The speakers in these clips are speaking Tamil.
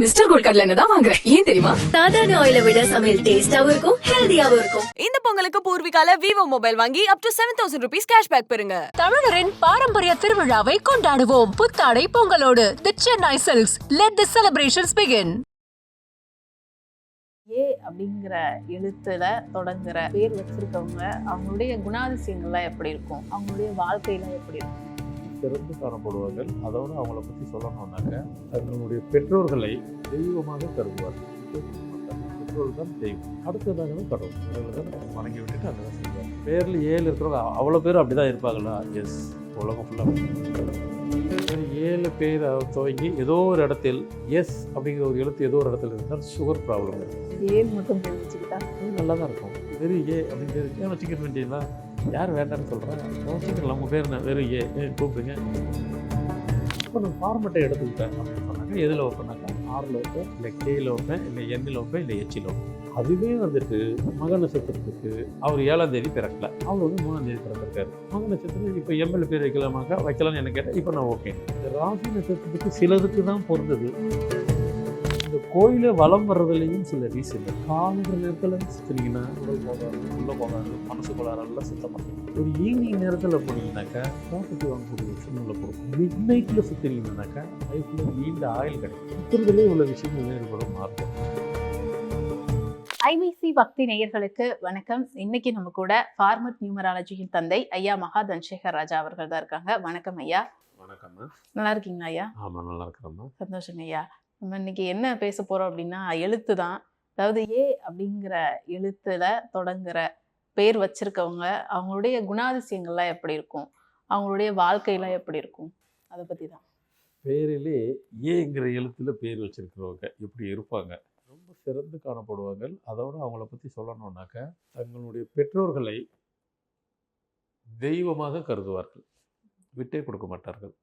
மிஸ்டர் கோல்ட் கடலை தான் வாங்குறேன் ஏன் தெரியுமா? சாதாரண ஆயிலை விட சமையல் டேஸ்டாவும் இருக்கும் ஹெல்தியாவும் இருக்கும். இந்த பொங்கலுக்கு பூர்விகால விவோ மொபைல் வாங்கி up to seven thousand rupees cashback பெறுங்க. தமிழரின் பாரம்பரிய திருவிழாவை கொண்டாடுவோம். புத்தாடை பொங்கலோடு. The Chennai silks let the celebrations begin A அப்படிங்கிற எழுத்துல தொடங்குற பேர் வச்சிருக்கவங்க அவங்களுடைய குணாதிசயங்கள்லாம் எப்படி இருக்கும்? அவங்களுடைய வாழ்க்கையெல்லாம் எப்படி இருக்கும்? சிறந்து காணப்படுவார்கள். அதோட அவங்கள பற்றி சொல்லணும்னாக்க தங்களுடைய பெற்றோர்களை தெய்வமாக கருதுவார்கள் பெற்றோர்கள் தான் தெய்வம். அடுத்ததாக கடவுள். கடவுளை தான் வணங்கி விட்டுட்டு அங்கே தான். செய்வார் பேரில் ஏழு இருக்கிறவங்க அவ்வளோ பேர் அப்படி தான் இருப்பாங்களா? எஸ் உலகம் ஃபுல்லாக ஏழு பேர் துவங்கி ஏதோ ஒரு இடத்தில் எஸ் அப்படிங்கிற ஒரு எழுத்து ஏதோ ஒரு இடத்துல இருந்தால் சுகர் ப்ராப்ளம் இருக்கும் ஏ மட்டும் அது நல்லா தான் இருக்கும். வெறும் ஏ ஏன் வச்சுக்க வேண்டியதா யார் வேண்டாம்னு சொல்கிறேன் யோசிக்கலாம் உங்கள் பேர் என்ன? வெறும் ஏ கூப்பிடுங்க. இப்போ நான் ஃபார்மெட்டை எடுத்துக்கிட்டேன் அப்படின்னு சொன்னாங்க. எதில் வைப்பேனாக்கா ஆறில் வைப்பேன் இல்லை கேயில் வைப்பேன் இல்லை எண்ணில் வைப்பேன் இல்லை எச்சில் வைப்பேன் அதுவே வந்துட்டு மக நட்சத்திரத்துக்கு அவர் ஏழாம் தேதி பிறக்கல. அவர் வந்து மூணாம் தேதி பிறந்திருக்காரு. மக நட்சத்திரம் இப்போ எம்எல்ஏ பேர் வைக்கலாமாக்கா? வைக்கலாம்னு எனக்கு கேட்டேன் இப்போ நான் ஓகே ராசி நட்சத்திரத்துக்கு சிலருக்கு தான் பொருந்தது. கோயிலை வலம் வர்றதுலேயும் சில ரீசன் காலைங்கிற நேரத்தில் சுற்றினீங்கன்னா உடல் போகாது உள்ளே போகாது மனசு கோளாறு எல்லாம் சுத்தம் பண்ணும் ஒரு ஈவினிங் நேரத்தில் போனீங்கன்னாக்கா ப்ராப்பர்ட்டி வாங்கக்கூடிய சூழ்நிலை கொடுக்கும். மிட் நைட்டில் சுற்றினீங்கன்னாக்கா லைஃப்பில் நீண்ட ஆயில் கிடைக்கும். சுற்றுறதுலேயே இவ்வளோ விஷயங்கள் ஏற்படும் மாறும் ஐபிசி பக்தி நேயர்களுக்கு வணக்கம். இன்னைக்கு நம்ம கூட ஃபார்மட் நியூமராலஜியின் தந்தை ஐயா மகா தன்சேகர் ராஜா அவர்கள் தான் இருக்காங்க. வணக்கம் ஐயா. வணக்கம்மா நல்லா இருக்கீங்களா ஐயா? ஆமாம் நல்லா இருக்கிறோம்மா. சந்தோஷங்க ஐயா. நம்ம இன்னைக்கு என்ன பேச போகிறோம் அப்படின்னா எழுத்து தான். அதாவது ஏ அப்படிங்கிற எழுத்துல தொடங்குற பேர் வச்சிருக்கவங்க அவங்களுடைய குணாதிசயங்கள்லாம் எப்படி இருக்கும்? அவங்களுடைய வாழ்க்கையெல்லாம் எப்படி இருக்கும்? அதை பற்றி தான். பேரிலே ஏங்கிற எழுத்தில் பேர் வச்சிருக்கிறவங்க இப்படி இருப்பாங்க? ரொம்ப சிறந்து காணப்படுவார்கள். அதோட அவங்கள பற்றி சொல்லணுன்னாக்க தங்களுடைய பெற்றோர்களை தெய்வமாக கருதுவார்கள். விட்டே கொடுக்க மாட்டார்கள்.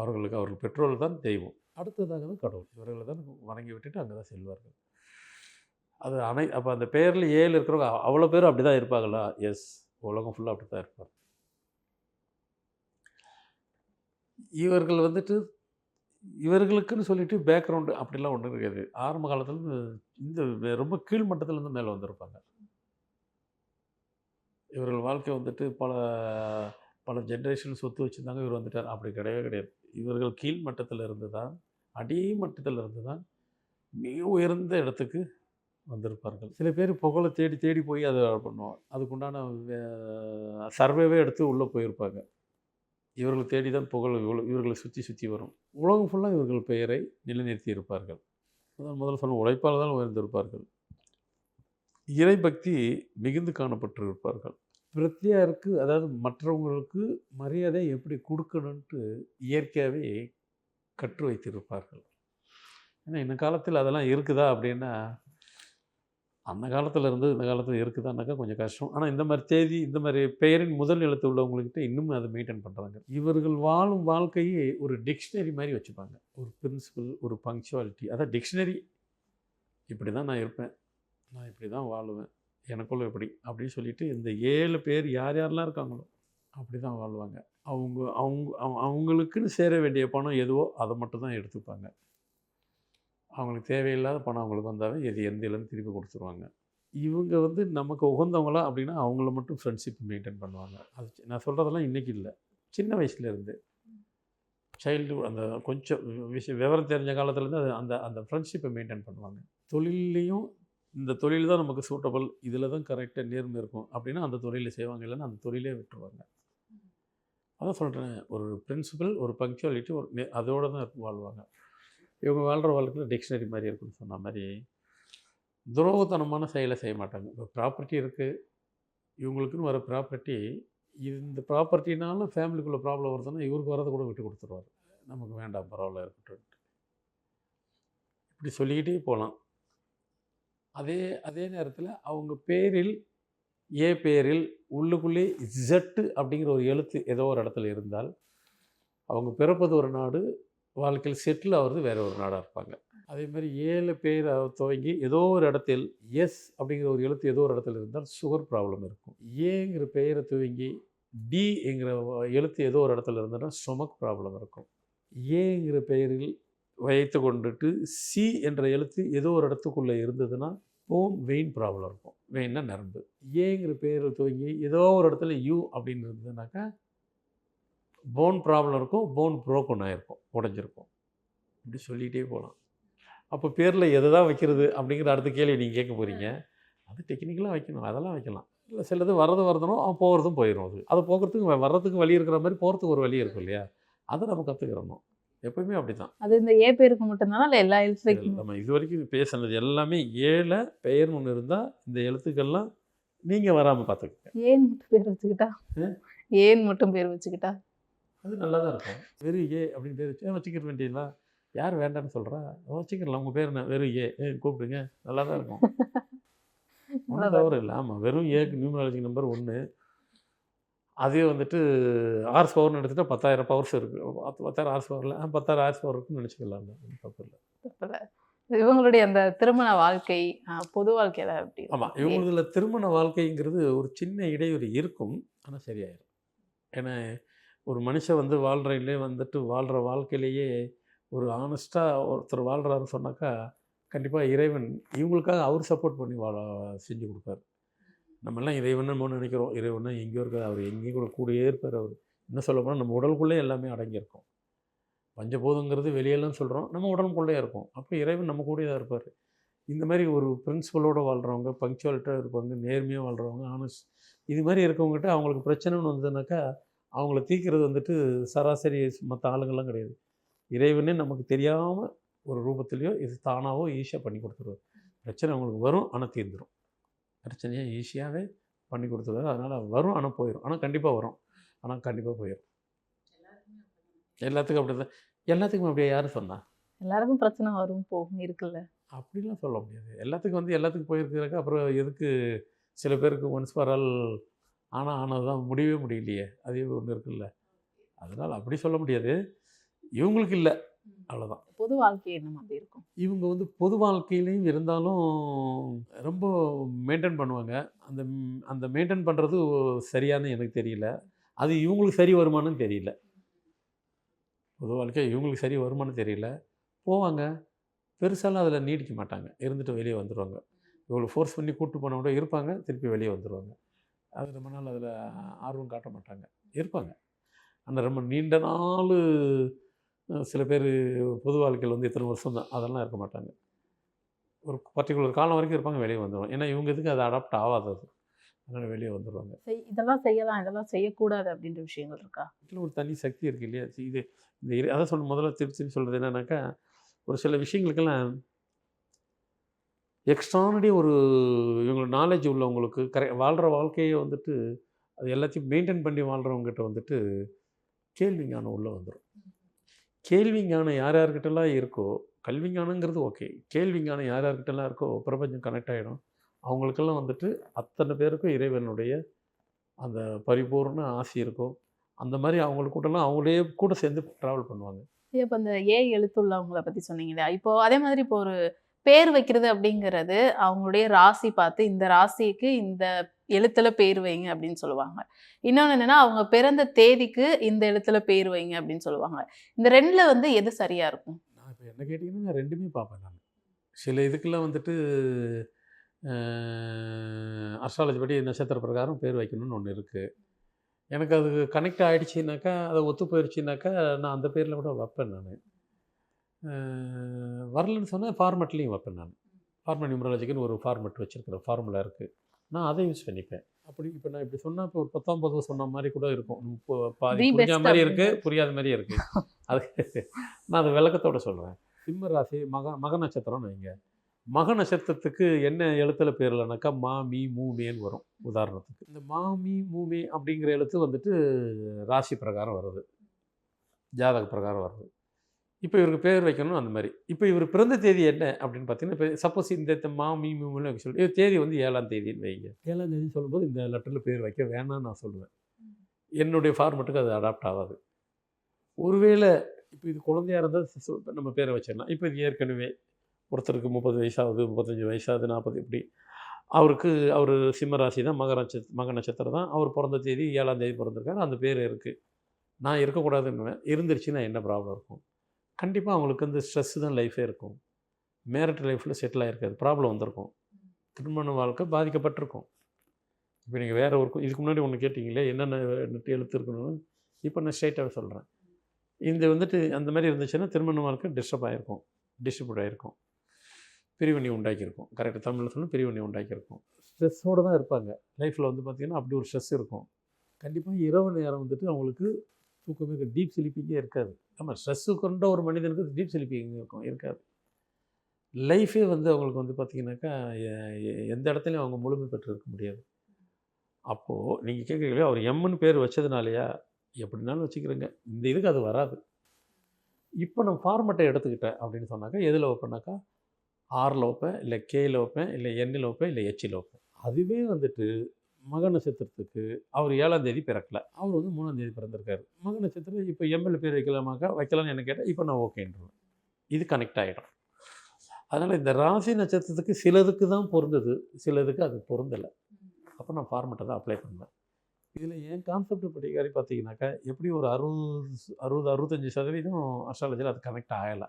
அவர்களுக்கு அவர்கள் பெற்றோர்கள் தான் தெய்வம். அடுத்ததாக தான் கடவுள். இவர்களை தான் வணங்கி விட்டுட்டு அங்கே தான் செல்வார்கள். அது அனை அப்போ அந்த பேரில் ஏழு இருக்கிறவங்க அவ்வளோ பேர் அப்படி தான் இருப்பாங்களா? எஸ் உலகம் ஃபுல்லாக அப்படி தான் இருப்பாங்க. இவர்கள் வந்துட்டு இவர்களுக்குன்னு சொல்லிட்டு பேக்ரவுண்டு அப்படிலாம் ஒன்றும் இருக்காது ஆரம்ப காலத்தில் இந்த ரொம்ப கீழ்மட்டத்துலேருந்து மேலே வந்திருப்பாங்க. இவர்கள் வாழ்க்கை வந்துட்டு பல பல ஜென்ரேஷன் சொத்து வச்சுருந்தாங்க. இவர் வந்துட்டார். அப்படி கிடையவே கிடையாது. இவர்கள் கீழ்மட்டத்தில் இருந்து தான் அடிமட்டத்தில் இருந்து தான் மிக உயர்ந்த இடத்துக்கு வந்திருப்பார்கள். சில பேர் புகழை தேடி தேடி போய் அதை பண்ணுவோம் அதுக்குண்டான சர்வேவே எடுத்து உள்ளே போயிருப்பாங்க. இவர்களை தேடி தான் புகழ் இவ்வளோ இவர்களை சுற்றி சுற்றி வரும். உலகம் ஃபுல்லாக இவர்கள் பெயரை நிலைநிறுத்தி இருப்பார்கள். முதல் முதல்ல சொன்ன உழைப்பால் தான் உயர்ந்திருப்பார்கள். இறைபக்தி மிகுந்து காணப்பட்டு இருப்பார்கள் பிரத்தியாருக்கு அதாவது மற்றவங்களுக்கு மரியாதை எப்படி கொடுக்கணுன்ட்டு இயற்கையாகவே கற்று வைத்திருப்பார்கள். ஏன்னா இந்த காலத்தில் அதெல்லாம் இருக்குதா அப்படின்னா அந்த காலத்தில் இருந்து இந்த காலத்தில் இருக்குதான்னாக்கா கொஞ்சம் கஷ்டம். ஆனால் இந்த மாதிரி தேதி இந்த மாதிரி பெயரின் முதல் எழுத்து உள்ளவங்கக்கிட்ட இன்னும் அதை மெயின்டைன் பண்ணுறாங்க இவர்கள் வாழும் வாழ்க்கையை ஒரு டிக்ஷனரி மாதிரி வச்சுப்பாங்க. ஒரு பிரின்சிபல் ஒரு பங்க்சுவாலிட்டி அதான் டிக்ஷனரி இப்படி தான் நான் இருப்பேன். நான் இப்படி தான் வாழுவேன். எனக்குள்ள எப்படி அப்படின்னு சொல்லிட்டு இந்த ஏழு பேர் யார் யாரெல்லாம் இருக்காங்களோ அப்படி தான் வாழ்வாங்க. அவங்க அவங்க அவங்களுக்குன்னு சேர வேண்டிய பணம் எதுவோ அதை மட்டும் தான் எடுத்துப்பாங்க. அவங்களுக்கு தேவையில்லாத பணம் அவங்களுக்கு வந்தாவே எது எந்த இருந்து திருப்பி கொடுத்துருவாங்க. இவங்க வந்து நமக்கு உகந்தவங்களா அப்படின்னா அவங்கள மட்டும் ஃப்ரெண்ட்ஷிப் மெயின்டைன் பண்ணுவாங்க. அது நான் சொல்கிறதெல்லாம் இன்றைக்கி இல்லை. சின்ன வயசுலேருந்து. சைல்டு அந்த கொஞ்சம் விஷயம் விவரம் தெரிஞ்ச காலத்துலேருந்து அது அந்த அந்த ஃப்ரெண்ட்ஷிப்பை மெயின்டைன் பண்ணுவாங்க. தொழில்லையும் இந்த தொழில் தான் நமக்கு சூட்டபிள் இதில் தான் கரெக்டாக நேர்மை இருக்கும். அப்படின்னா அந்த தொழிலை செய்வாங்க. இல்லைன்னா அந்த தொழிலே விட்டுருவாங்க. அதான் சொல்கிறேன் ஒரு பிரின்சிபல் ஒரு பங்க்சுவாலிட்டி ஒரு நே- தான் இருக்கும் வாழ்வாங்க. இவங்க வாழ்கிற வாழ்க்கையில் டிக்ஷனரி மாதிரி இருக்குன்னு சொன்ன மாதிரி துரோகத்தனமான செயலை செய்ய மாட்டாங்க. இப்போ ப்ராப்பர்ட்டி இருக்குது இவங்களுக்குன்னு வர ப்ராப்பர்ட்டி இந்த ப்ராப்பர்ட்டினால ஃபேமிலிக்குள்ளே ப்ராப்ளம் வருதுன்னா இவருக்கு வரதை கூட விட்டு கொடுத்துருவார். நமக்கு வேண்டாம் பரவாயில்ல இருக்கட்டும். இப்படி சொல்லிக்கிட்டே போகலாம் அதே அதே நேரத்தில் அவங்க பேரில் ஏ பேரில் உள்ளுக்குள்ளே ஜெட்டு அப்படிங்கிற ஒரு எழுத்து ஏதோ ஒரு இடத்துல இருந்தால் அவங்க பிறப்பது ஒரு நாடு வாழ்க்கையில் செட்டில் ஆகிறது வேறு ஒரு நாடாக இருப்பாங்க. அதே மாதிரி ஏழு பேர் துவங்கி ஏதோ ஒரு இடத்தில் எஸ் அப்படிங்கிற ஒரு எழுத்து ஏதோ ஒரு இடத்துல இருந்தால் சுகர் ப்ராப்ளம் இருக்கும். ஏங்கிற பெயரை துவங்கி டி எழுத்து ஏதோ ஒரு இடத்துல இருந்ததுன்னா ஸ்டொமக் ப்ராப்ளம் இருக்கும். ஏங்கிற பெயரில் வைத்து கொண்டுட்டு சி என்ற எழுத்து ஏதோ ஒரு இடத்துக்குள்ளே இருந்ததுன்னா போன் வெயின் ப்ராப்ளம் இருக்கும். வெயின்னா நரம்பு. ஏங்கிற பேர் துவங்கி ஏதோ ஒரு இடத்துல யூ அப்படின்னு இருந்ததுனாக்கா போன் ப்ராப்ளம் இருக்கும் போன் ப்ரோக்கன் ஆகிருக்கும் உடஞ்சிருக்கும். இப்படி சொல்லிகிட்டே போகலாம் அப்போ பேரில் எதை தான் வைக்கிறது அப்படிங்கிற அடுத்த கேள்வி நீங்கள் கேட்க போகிறீங்க அது டெக்னிக்கலாக வைக்கணும் அதெல்லாம் வைக்கலாம். இல்லை சிலது வரது வரதனும் அவன் போகிறதும் போயிடும் அது. அதை போகிறதுக்கு வ- வர்றதுக்கு வழி இருக்கிற மாதிரி போகிறதுக்கு ஒரு வழி இருக்கும் இல்லையா? அதை நம்ம கற்றுக்கிறணும் எப்பவுமே அப்படி தான் அது இந்த ஏ பேருக்கு மட்டும்தானா? இல்லை எல்லா எழுத்துலைக்கும் நம்ம இது வரைக்கும் பேசுனது எல்லாமே ஏழ பெயர்னு ஒன்று இருந்தால் இந்த எழுத்துக்கள்லாம் நீங்கள் வராமல் பார்த்துக்கங்க ஏன் மட்டும் பேர் வச்சுக்கிட்டா? ஏன் மட்டும் பேர் வச்சுக்கிட்டா? அது நல்லா தான் இருக்கும். வெறும் ஏ அப்படின்னு பேர் வச்சு வச்சுக்கிற வேண்டியதா யார் வேண்டாம்னு சொல்கிறா வச்சுக்கலாம் உங்கள் பேர் என்ன? வெறும் ஏ. ஏ கூப்பிடுங்க. நல்லா தான் இருக்கும் ஒன்றும் தவறு இல்லை. ஆமாம் வெறும் ஏக்கு நியூமராலஜி நம்பர் ஒன்று அதே வந்துட்டு ஆர்ஸ் பவர்னு எடுத்துட்டா பத்தாயிரம் பவர்ஸ் இருக்குது பத்தாயிரம் ஆர்ஸ் பவரில் பத்தாயிரம் ஆர்ஸ் பவர் இருக்குன்னு நினச்சிக்கலாம். தப்பு இல்லை. தப்பில்ல. இவங்களுடைய அந்த திருமண வாழ்க்கை பொது வாழ்க்கையில எப்படி இருக்கும்? ஆமாம் இவங்களதுல திருமண வாழ்க்கைங்கிறது ஒரு சின்ன இடைவெளி இருக்கும் ஆனால் சரியாயிடும் ஏன்னா ஒரு மனுஷன் வந்து வாழ்றையிலே வந்துட்டு வாழ்கிற வாழ்க்கையிலேயே ஒரு ஆனஸ்ட்டாக ஒருத்தர் வாழ்கிறாருன்னு சொன்னாக்கா கண்டிப்பாக இறைவன் இவங்களுக்காக அவர் சப்போர்ட் பண்ணி வாழ செஞ்சு கொடுப்பாரு. நம்மெல்லாம் இறைவனும் நம்ம நினைக்கிறோம். இறைவன் எங்கேயோ இருக்காது அவர் எங்கேயும் கூட கூடயே இருப்பார் அவர். என்ன சொல்ல போனால் நம்ம உடலுக்குள்ளே எல்லாமே அடங்கியிருக்கும். பஞ்சபூதங்கிறது வெளியெல்லாம் சொல்கிறோம் நம்ம உடலுக்குள்ளே இருக்கும். அப்போ இறைவன் நம்ம கூடயே தான் இருப்பார். இந்த மாதிரி ஒரு பிரின்சிபலோடு வாழ்கிறவங்க பங்க்சுவாலிட்டியாக இருப்பாங்க நேர்மையாக வாழ்கிறவங்க ஆனஸ்ட் இது மாதிரி இருக்கவங்ககிட்ட அவங்களுக்கு பிரச்சனைன்னு வந்ததுனாக்கா அவங்கள தீக்கிறது வந்துட்டு சராசரி மற்ற ஆளுங்கள்லாம் கிடையாது. இறைவனே நமக்கு தெரியாமல் ஒரு ரூபத்துலேயோ இது தானாகவோ ஈஸியாக பண்ணி கொடுத்துருவார். பிரச்சனை அவங்களுக்கு வரும் ஆனால் தீர்ந்துடும் பிரச்சனையை ஈஸியாகவே பண்ணி கொடுத்துருவாரு அதனால் வரும் ஆனால் போயிடும் ஆனால் கண்டிப்பாக வரும். ஆனால் கண்டிப்பாக போயிடும் எல்லாத்துக்கும் அப்படி தான் எல்லாத்துக்கும் அப்படியே? யார் சொன்னா? எல்லாருக்கும் பிரச்சனை வரும் போகும் இருக்குல்ல. அப்படிலாம் சொல்ல முடியாது. எல்லாத்துக்கும் வந்து எல்லாத்துக்கும் போயிருக்கிறக்க அப்புறம் எதுக்கு சில பேருக்கு ஒன்ஸ் ஃபார் ஆல் ஆனால் ஆனது தான் முடியவே முடியலையே. அதே ஒன்று இருக்குல்ல. அதனால் அப்படி சொல்ல முடியாது. இவங்களுக்கு இல்லை. அவ்வளோதான் பொது வாழ்க்கை என்ன மாதிரி இருக்கும்? இவங்க வந்து பொது வாழ்க்கையிலையும் இருந்தாலும் ரொம்ப மெயின்டைன் பண்ணுவாங்க. அந்த அந்த மெயின்டைன் பண்ணுறது சரியானு எனக்கு தெரியல. அது இவங்களுக்கு சரி வருமானு தெரியல. பொது வாழ்க்கை இவங்களுக்கு சரி வருமானு தெரியல. போவாங்க. பெருசாலாம் அதில் நீடிக்க மாட்டாங்க. இருந்துட்டு வெளியே வந்துடுவாங்க இவங்களை ஃபோர்ஸ் பண்ணி கூட்டு போன கூட இருப்பாங்க. திருப்பி வெளியே வந்துடுவாங்க அது ரொம்ப நாள் அதில் ஆர்வம் காட்ட மாட்டாங்க. இருப்பாங்க. ஆனால் ரொம்ப நீண்ட நாள் சில பேர் பொது வாழ்க்கையில் வந்து இத்தனை வருஷம் தான் அதெல்லாம் இருக்க மாட்டாங்க. ஒரு பர்டிகுலர் காலம் வரைக்கும் இருப்பாங்க வெளியே வந்துடுவாங்க ஏன்னா இவங்க இதுக்கு அது அடாப்ட் ஆகாதது? அதனால் வெளியே வந்துடுவாங்க இதெல்லாம் செய்யலாம் இதெல்லாம் செய்யக்கூடாது அப்படின்ற விஷயங்கள் இருக்கா? இதில் ஒரு தனி சக்தி இருக்குது இல்லையா? இது இந்த அதான் சொன்ன முதல்ல திருப்பி திருப்பி சொல்கிறது என்னன்னாக்கா ஒரு சில விஷயங்களுக்கெல்லாம் எக்ஸ்ட்ரானடி ஒரு இவங்களோட நாலேஜ் உள்ளவங்களுக்கு கரெ வாழ்கிற வாழ்க்கையை வந்துட்டு அது எல்லாத்தையும் மெயின்டைன் பண்ணி வாழ்கிறவங்ககிட்ட வந்துட்டு கேள்வி ஞானம் உள்ளே வந்துடும் கேள்வி ஞானம் யார் யார்கிட்டலாம் இருக்கோ கல்வி ஞானங்கிறது ஓகே. கேள்வி ஞானம் யார் யார்கிட்டலாம் இருக்கோ பிரபஞ்சம் கனெக்ட் ஆகிடும் அவங்களுக்கெல்லாம் வந்துட்டு அத்தனை பேருக்கும் இறைவனுடைய அந்த பரிபூர்ண ஆசி இருக்கும் அந்த மாதிரி அவங்களுக்கு கூடலாம் அவங்களே கூட சேர்ந்து ட்ராவல் பண்ணுவாங்க. இப்போ இந்த ஏ எழுத்துள்ளவங்களை பற்றி சொன்னீங்க இப்போது அதே மாதிரி இப்போ ஒரு பேர் வைக்கிறது அப்படிங்கிறது அவங்களுடைய ராசி பார்த்து இந்த ராசிக்கு இந்த எழுத்துல பேர் வைங்க அப்படின்னு சொல்லுவாங்க. இன்னொன்று என்னன்னா அவங்க பிறந்த தேதிக்கு இந்த எழுத்துல பேர் வைங்க அப்படின்னு சொல்லுவாங்க. இந்த ரெண்டுல வந்து எது சரியா இருக்கும்? நான் இப்போ என்ன கேட்டிங்கன்னா நான் ரெண்டுமே பார்ப்பேன் நான். சில இதுக்கெல்லாம் வந்துட்டு அஸ்ட்ராலஜி படி நட்சத்திர பிரகாரம் பேர் வைக்கணும்னு ஒன்று இருக்குது எனக்கு அது கனெக்ட் ஆகிடுச்சின்னாக்கா அதை ஒத்து போயிடுச்சுனாக்கா நான் அந்த பேரில் கூட வைப்பேன் நான். வரலன்னு சொன்னால் ஃபார்மெட்லேயும் வைப்பேன் நான். ஃபார்மெட் நியூமராலஜிக்குன்னு ஒரு ஃபார்மெட் வச்சுருக்கிறேன் ஃபார்முலா இருக்குது நான் அதை யூஸ் பண்ணிப்பேன். அப்படி இப்போ நான் இப்படி சொன்னால் இப்போ ஒரு பத்தொம்பது சொன்ன மாதிரி கூட இருக்கும். பாதி புரிஞ்ச மாதிரி இருக்குது. புரியாத மாதிரியே இருக்குது அது நான் அது விளக்கத்தோட சொல்கிறேன் சிம்ம ராசி மக மக நட்சத்திரம்னு வைங்க. மக நட்சத்திரத்துக்கு என்ன எழுத்துல பேர் இல்லைனாக்கா மா மீ மூமேன்னு வரும் உதாரணத்துக்கு. இந்த மா மீ மூமே அப்படிங்கிற எழுத்து வந்துட்டு ராசி பிரகாரம் வருது ஜாதக பிரகாரம் வருது இப்போ இவருக்கு பேர் வைக்கணும் அந்த மாதிரி. இப்போ இவர் பிறந்த தேதி என்ன அப்படின்னு பார்த்தீங்கன்னா இப்போ சப்போஸ் இந்த மா மீ மூமெல்லாம் வைக்க சொல்லி தேதி வந்து ஏழாம் தேதின்னு வைங்க. ஏழாம் தேதி சொல்லும்போது இந்த லெட்டரில் பேர் வைக்க வேணாம்னு நான் சொல்லுவேன். என்னுடைய ஃபார்மெட்டுக்கு அது அடாப்ட் ஆகாது. ஒருவேளை இப்போ இது குழந்தையா இருந்தால் நம்ம பேரை வச்சிடலாம். இப்போ இது ஏற்கனவே ஒருத்தருக்கு முப்பது வயசாகுது முப்பத்தஞ்சு வயசாகுது நாற்பது இப்படி. அவருக்கு அவர் சிம்ம ராசி தான் மக நட்சத்திர மக நட்சத்திரம் தான். அவர் பிறந்த தேதி ஏழாம் தேதி பிறந்திருக்காரு. அந்த பேர் இருக்குது நான் இருக்கக்கூடாதுன்னுவேன். இருந்துருச்சுன்னா என்ன ப்ராப்ளம் இருக்கும்? கண்டிப்பாக அவங்களுக்கு வந்து ஸ்ட்ரெஸ் தான் லைஃபே இருக்கும். மேரிட் லைஃப்பில் செட்டில் ஆகிருக்காது ப்ராப்ளம் வந்திருக்கும். திருமண வாழ்க்கை பாதிக்கப்பட்டிருக்கும். இப்போ நீங்கள் வேறு ஒரு இதுக்கு முன்னாடி ஒன்று கேட்டிங்களே என்னென்ன நட்டு எழுத்து இருக்கணும்னு? இப்போ நான் ஸ்ட்ரைட்டாக சொல்கிறேன் இந்த வந்துட்டு அந்த மாதிரி இருந்துச்சுன்னா திருமண வாழ்க்கை டிஸ்டர்ப் ஆகிருக்கும் டிஸ்ட்ரிபியூட் ஆகிருக்கும் பிரிவினை உண்டாக்கியிருக்கும். கரெக்டாக தமிழில் சொன்னால் பிரிவினை உண்டாக்கியிருக்கும். ஸ்ட்ரெஸ்ஸோடு தான் இருப்பாங்க. லைஃப்பில் வந்து பார்த்திங்கன்னா அப்படி ஒரு ஸ்ட்ரெஸ் இருக்கும். கண்டிப்பாக இரவு நேரம் வந்துட்டு அவங்களுக்கு தூக்கமே டீப் ஸ்லீப்பிங்கே இருக்காது. ஆமாம் ஸ்ட்ரெஸ்ஸு கொண்ட ஒரு மனிதனுக்கு டீப் ஸ்லீப்பிங் இருக்கும் இருக்காது. லைஃபே வந்து அவங்களுக்கு வந்து பார்த்திங்கனாக்கா எ- எந்த இடத்துலையும் அவங்க முழுமை பெற்று இருக்க முடியாது. அப்போது நீங்கள் கேட்குறீங்களே அவர் எம்முன்னு பேர் வச்சதுனாலையா? எப்படினாலும் வச்சுக்கிறேங்க. இந்த இதுக்கு அது வராது. இப்போ நான் ஃபார்மெட்டை எடுத்துக்கிட்டேன் அப்படின்னு சொன்னாக்கா எதில் வைப்பேனாக்கா ஆறில் வைப்பேன் இல்லை கேயில் வைப்பேன் இல்லை எண்ணில் வைப்பேன் இல்லை எச்சில் வைப்பேன். அதுவே வந்துட்டு மக நட்சத்திரத்துக்கு அவர் ஏழாம் தேதி பிறக்கல. அவர் வந்து மூணாம் தேதி பிறந்திருக்காரு. மக நட்சத்திரம் இப்போ எம்எல்ஏ பேர் வைக்கலாமாக்கா? வைக்கலாம்னு என்ன கேட்டால் இப்போ நான் ஓகேன்றேன் இது கனெக்ட் ஆகிடும் அதனால் இந்த ராசி நட்சத்திரத்துக்கு சிலதுக்கு தான் பொருந்தது. சிலதுக்கு அது பொருந்தலை. அப்போ நான் ஃபார்மெட்டை தான் அப்ளை பண்ணுவேன். இதில் என் கான்செப்ட் படிக்காரி பார்த்தீங்கன்னாக்கா எப்படி ஒரு அறுபது அறுபது அறுபத்தஞ்சி சதவீதம் அஸ்ட்ராலஜியில் அது கனெக்ட் ஆகலை.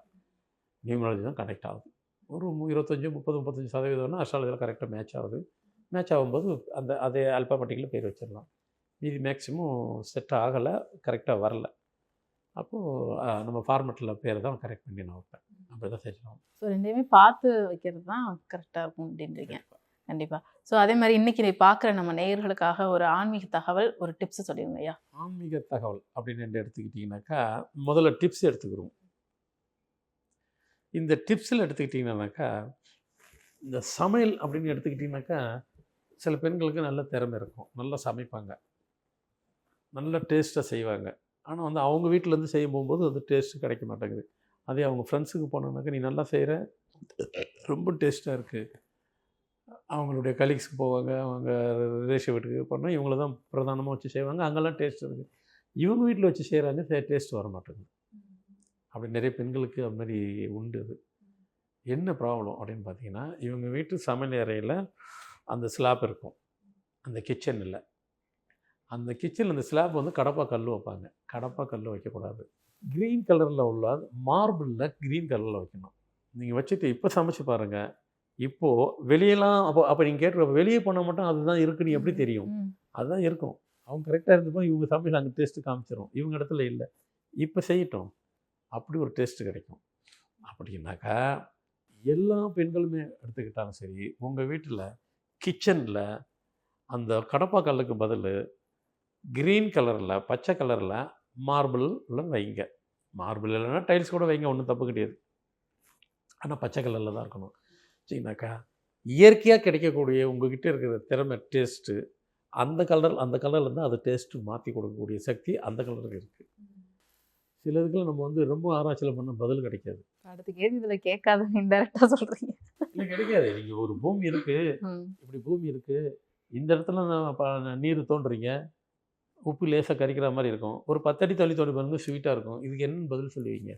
நியூமராலஜி தான் கனெக்ட் ஆகுது. ஒரு இருபத்தஞ்சி முப்பது முப்பத்தஞ்சு சதவீதம்னா அஸ்ட்ராலஜியில் கரெக்டாக மேட்ச் ஆகுது. மேட்ச் ஆகும்போது அந்த அதே அல்பாபெட்டிக்கில் பேர் வச்சிடலாம். மீதி மேக்ஸிமம் செட் ஆகலை கரெக்டாக வரல. அப்போது நம்ம ஃபார்மெட்டில் பேரை தான் கரெக்ட் பண்ணி நான் வைப்பேன். அப்படி தான் செய்யலாம். ஸோ ரெண்டையுமே பார்த்து வைக்கிறது தான் கரெக்டாக இருக்கும் அப்படின்றீங்க. கண்டிப்பாக ஸோ அதே மாதிரி இன்னைக்கு நீ பார்க்குற நம்ம நேயர்களுக்காக ஒரு ஆன்மீக தகவல் ஒரு டிப்ஸ் சொல்லிடுங்க ஐயா. ஆன்மீக தகவல் அப்படின்னு எடுத்துக்கிட்டிங்கனாக்கா முதல்ல டிப்ஸ் எடுத்துக்கிறோம் இந்த டிப்ஸில் எடுத்துக்கிட்டிங்கனாக்கா இந்த சமையல் அப்படின்னு எடுத்துக்கிட்டிங்கனாக்கா சில பெண்களுக்கு நல்ல திறமை இருக்கும். நல்லா சமைப்பாங்க. நல்ல டேஸ்ட்டாக செய்வாங்க. ஆனால் வந்து அவங்க வீட்டிலேருந்து செய்யும் போகும்போது அது டேஸ்ட்டு கிடைக்க மாட்டேங்குது. அதே அவங்க ஃப்ரெண்ட்ஸுக்கு போனோன்னாக்க நீ நல்லா செய்கிற ரொம்ப டேஸ்ட்டாக இருக்குது அவங்களுடைய கலீக்ஸ்க்கு போவாங்க. அவங்க ரிலேஷன் வீட்டுக்கு போனால் இவங்கள தான் பிரதானமாக வச்சு செய்வாங்க. அங்கெல்லாம் டேஸ்ட் இருக்குது இவங்க வீட்டில் வச்சு செய்கிறாங்க டேஸ்ட் வர மாட்டேங்குது. அப்படி நிறைய பெண்களுக்கு அது மாதிரி உண்டு அது. என்ன ப்ராப்ளம் அப்படின்னு பார்த்தீங்கன்னா இவங்க வீட்டு சமையல் அறையில் அந்த ஸ்லாப் இருக்கும். அந்த கிச்சன் இல்லை அந்த கிச்சனில் அந்த ஸ்லாப் வந்து கடப்பா கல் வைப்பாங்க. கடப்பா கல் வைக்கக்கூடாது. க்ரீன் கலரில் உள்ள மார்பிளில் க்ரீன் கலரில் வைக்கணும். நீங்கள் வச்சுட்டு இப்போ சமைச்சு பாருங்கள் இப்போது வெளியெல்லாம் அப்போ அப்போ நீங்கள் கேட்டுருப்ப வெளியே போனால் மட்டும் அதுதான் இருக்குன்னு எப்படி தெரியும்? அதுதான் இருக்கும். அவங்க கரெக்டாக இருந்தப்போ இவங்க சமையல் அங்கே டேஸ்ட்டு காமிச்சிரும். இவங்க இடத்துல இல்லை. இப்போ செய்யட்டும். அப்படி ஒரு டேஸ்ட்டு கிடைக்கும். அப்படின்னாக்கா எல்லா பெண்களுமே எடுத்துக்கிட்டாலும் சரி உங்கள் வீட்டில் கிச்சனில் அந்த கடப்பா கல்லுக்கு பதில் க்ரீன் கலரில் பச்சை கலரில் மார்பிளில் வைங்க. மார்பிள் இல்லைன்னா டைல்ஸ் கூட வைங்க ஒன்றும் தப்பு கிடையாது. ஆனால் பச்சை கலரில் தான் இருக்கணும். சரிங்கனாக்கா இயற்கையாக கிடைக்கக்கூடிய உங்ககிட்ட இருக்கிற திறமை டேஸ்ட்டு அந்த கலர் அந்த கலரில் தான் அது டேஸ்ட்டு மாற்றி கொடுக்கக்கூடிய சக்தி அந்த கலருக்கு இருக்குது சிலதுக்குலாம் நம்ம வந்து ரொம்ப ஆராய்ச்சியில் பண்ண பதில் கிடைக்காது. அடுத்த கேள்வி இதில் கேட்காத இன்டெரக்டாக சொல்கிறீங்க இல்லை கிடைக்காது. நீங்கள் ஒரு பூமி இருக்குது இப்படி பூமி இருக்குது இந்த இடத்துல நான் நீர் தோன்றீங்க உப்பு லேசாக கரிக்கிற மாதிரி இருக்கும். ஒரு பத்தடி தள்ளி தோண்டி பாருங்க ஸ்வீட்டாக இருக்கும். இதுக்கு என்னன்னு பதில் சொல்லுவீங்க?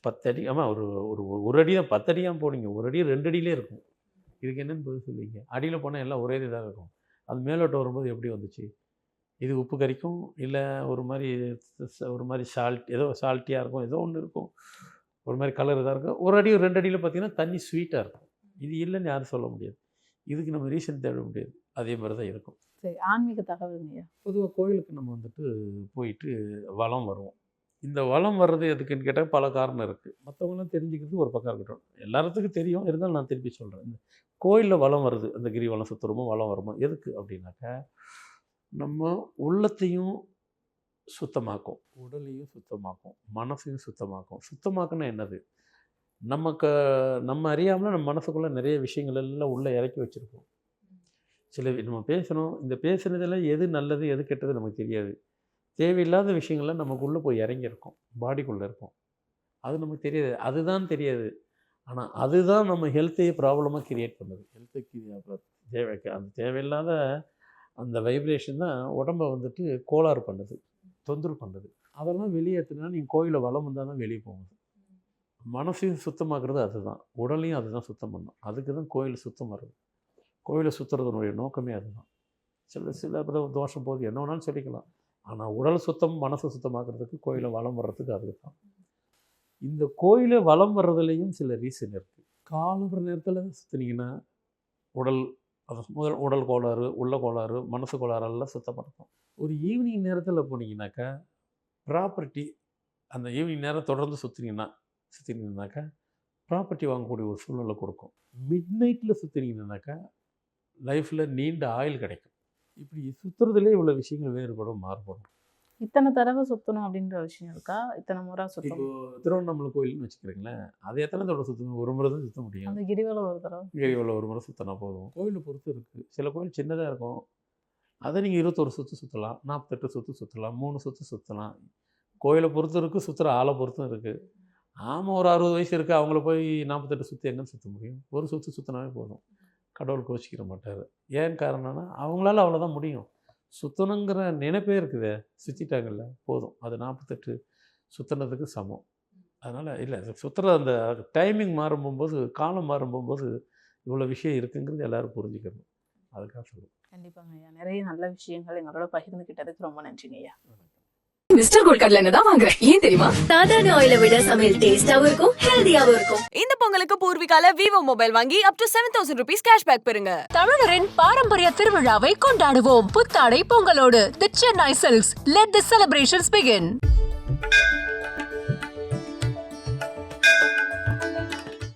பத்தடி ஆமாம் ஒரு ஒரு ஒரு- அடி தான். பத்தடி தான் போனீங்க ஒரு அடி ரெண்டு அடியிலே இருக்கும். இதுக்கு என்னன்னு பதில் சொல்லுவீங்க? அடியில் போனால் எல்லாம் ஒரே இதாக இருக்கும். அது மேலோட்டம் வரும்போது எப்படி வந்துச்சு? இது உப்பு கரிக்கும்? இல்லை ஒரு மாதிரி ஒரு மாதிரி சால்ட் ஏதோ சால்ட்டியாக இருக்கும். ஏதோ ஒன்று இருக்கும். ஒரு மாதிரி கலர் இதாக இருக்கும். ஒரு அடி ரெண்டு அடியில் பார்த்தீங்கன்னா தண்ணி ஸ்வீட்டாக இருக்கும். இது இல்லைன்னு யாரும் சொல்ல முடியாது. இதுக்கு நம்ம ரீசன் தேட முடியாது. அதே மாதிரி தான் இருக்கும். சரி ஆன்மீக தகவலுங்க ஐயா. பொதுவாக கோயிலுக்கு நம்ம வந்துட்டு போயிட்டு வலம் வருவோம். இந்த வலம் வர்றது எதுக்குன்னு கேட்டால் பல காரணம் இருக்குது மற்றவங்களாம் தெரிஞ்சுக்கிறது ஒரு பக்கம் இருக்கட்டும். எல்லாத்துக்கும் தெரியும். இருந்தாலும் நான் திருப்பி சொல்கிறேன் இந்த கோயிலில் வலம் வருது. அந்த கிரிவலம் சுற்றுறமோ வலம் வருமோ? எதுக்கு அப்படின்னாக்கா நம்ம உள்ளத்தையும் சுத்தமாக்கும். உடலையும் சுத்தமாக்கும். மனசையும் சுத்தமாக்கும். சுத்தமாக்குன்னா என்னது? நமக்கு நம்ம அறியாமல் நம்ம மனசுக்குள்ளே நிறைய விஷயங்கள் எல்லாம் உள்ளே இறக்கி வச்சுருக்கோம் சில நம்ம பேசணும். இந்த பேசுனதில் எது நல்லது எது கெட்டது நமக்கு தெரியாது. தேவையில்லாத விஷயங்கள்லாம் நமக்குள்ளே போய் இறங்கியிருக்கும். பாடிக்குள்ளே இருக்கும் அது நமக்கு தெரியாது. அதுதான் தெரியாது. ஆனால் அதுதான் நம்ம ஹெல்த்தையே ப்ராப்ளமாக கிரியேட் பண்ணுது. ஹெல்த்துக்கு தேவை அந்த தேவையில்லாத அந்த வைப்ரேஷன் தான் உடம்பை வந்துட்டு கோளாறு பண்ணுது. தொந்தரவு பண்ணுது அதெல்லாம் வெளியேற்றினா நீங்கள் கோயிலில் வளம் வந்தால் தான் வெளியே போகுது மனசையும் சுத்தமாக்குறது அதுதான். உடலையும் அதுதான் சுத்தம் பண்ணும். அதுக்கு தான் கோயில் சுத்தம் வருது கோயிலை சுற்றுறதுனுடைய நோக்கமே அதுதான். சில சில தோஷம் போது என்ன வேணாலும் சொல்லிக்கலாம் ஆனால் உடல் சுத்தம் மனசு சுத்தமாக்குறதுக்கு கோயிலை வளம் வர்றதுக்கு அதுக்கு தான். இந்த கோயிலை வளம் வர்றதுலேயும் சில ரீசன் இருக்குது காலம்புற நேரத்தில் சுற்றுனீங்கன்னா உடல் அது முதல் உடல் கோளாறு உள்ள கோளாறு மனசு கோளாறு எல்லாம் சுத்தப்படுத்தும். ஒரு ஈவினிங் நேரத்தில் போனீங்கன்னாக்கா ப்ராப்பர்ட்டி அந்த ஈவினிங் நேரம் தொடர்ந்து சுற்றினீங்கன்னா சுற்றினீங்கன்னாக்கா ப்ராப்பர்ட்டி வாங்கக்கூடிய ஒரு சூழ்நிலை கொடுக்கும். மிட் நைட்டில் சுற்றினீங்கன்னாக்கா லைஃப்பில் நீண்ட ஆயுள் கிடைக்கும். இப்படி சுற்றுறதுலேயே இவ்வளோ விஷயங்கள் வேறுபடும் மாறுபடும். இத்தனை தடவை சுத்தணும் அப்படின்ற விஷயம் இருக்கா? இத்தனை முறை இப்போ சுத்தணும் திருவண்ணாமலை கோயில்னு வச்சுக்கிறீங்களேன் அதை எத்தனை தடவை சுற்றணும் ஒரு முறை தான் சுற்ற முடியும். அந்த கிரிவலம் ஒரு தடவை. கிரிவலம் ஒரு முறை சுற்றினா போதும். கோயிலை பொறுத்து இருக்குது சில கோயில் சின்னதாக இருக்கும். அதை நீங்கள் இருபத்தொரு சுற்று சுற்றலாம் நாற்பத்தெட்டு சுற்று சுற்றலாம் மூணு சுற்று சுற்றலாம் கோயிலை பொறுத்தும் இருக்குது சுற்றுற ஆளை பொறுத்தும் இருக்குது ஆமாம் ஒரு அறுபது வயசு இருக்குது அவங்கள போய் நாற்பத்தெட்டு சுற்றி எங்கேன்னு சுற்ற முடியும்? ஒரு சுற்று சுற்றினாவே போதும். கடவுள் கோச்சிக்கிற மாட்டார். ஏன் காரணம்னா அவங்களால அவ்வளோதான் முடியும். சுற்றணுங்கிற நினைப்பே இருக்குதே சுற்றிட்டாங்கல்ல போதும். அது நாற்பத்தெட்டு சுற்றினதுக்கு சமம். அதனால் இல்லை சுற்றுற அந்த டைமிங் மாறும்போது காலம் மாறும்போது இவ்வளோ விஷயம் இருக்குங்கிறது எல்லோரும் புரிஞ்சுக்கணும். அதுக்காக சொல்லுவோம் கண்டிப்பாங்க ஐயா. நிறைய நல்ல விஷயங்கள் எங்களோட பகிர்ந்துகிட்டதுக்கு ரொம்ப நன்றிங்க ஐயா. மிஸ்டர் கோல்ட் கடலை எண்ணெய் தான் வாங்குறேன் ஏன் தெரியுமா? சாதாரண ஆயில விட சமையல் டேஸ்டாவும் இருக்கும் ஹெல்தியாவும் இருக்கும். இந்த பொங்கலுக்கு பூர்விகால விவோ மொபைல் வாங்கி up to seven thousand rupees cashback பெறுங்க. தமிழரின் பாரம்பரிய திருவிழாவை கொண்டாடுவோம். புத்தாடை பொங்கலோடு. The Chennai silks let the celebrations begin